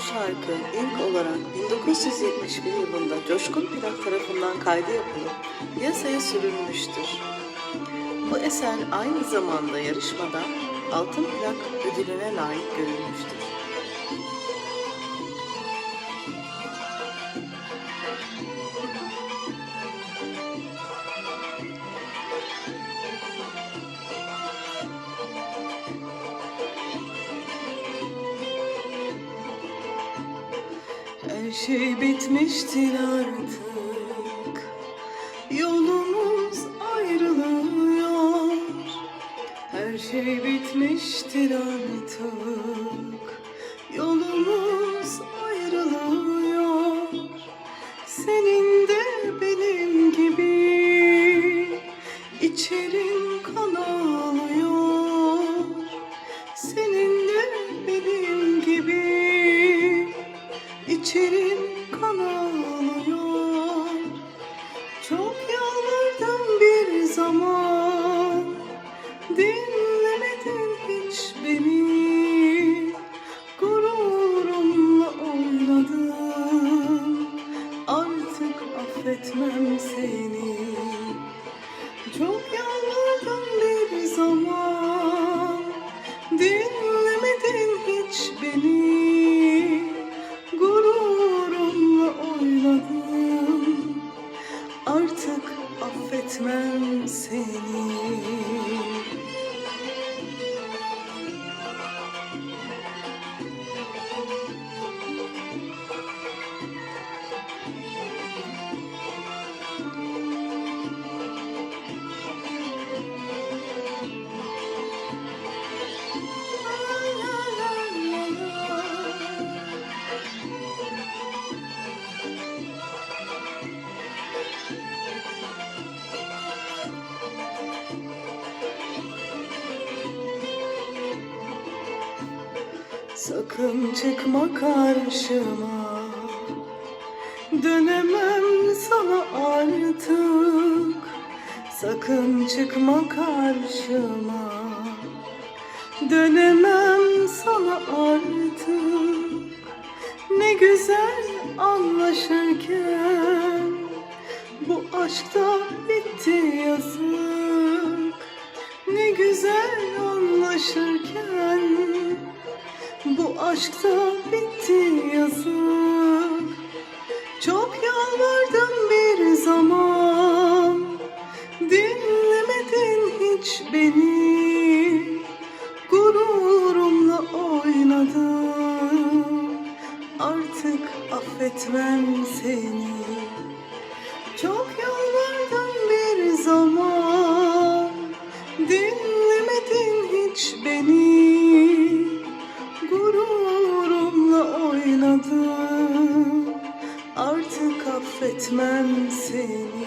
bu şarkı ilk olarak 1971 yılında Coşkun Plak tarafından kaydı yapılıp piyasaya sürülmüştür. Bu eser aynı zamanda yarışmada Altın Plak ödülüne layık görülmüştür. Her şey bitmiştir artık. Yolumuz ayrılıyor. Her şey bitmiştir artık Dinlemedin hiç beni Gururumla oynadın Artık affetmem seni. Çok yalvardım bir zaman. Dinlemedin affetmem seni Sakın çıkma karşıma. Dönemem sana artık. Sakın çıkma karşıma. Dönemem sana artık. Ne güzel anlaşırken Bu aşkta bitti yazık. Ne güzel anlaşırken bu aşkta bitti yazık. Çok yalvardım bir zaman. Dinlemedin hiç beni. Gururumla oynadın. Artık affetmem seni But man sin.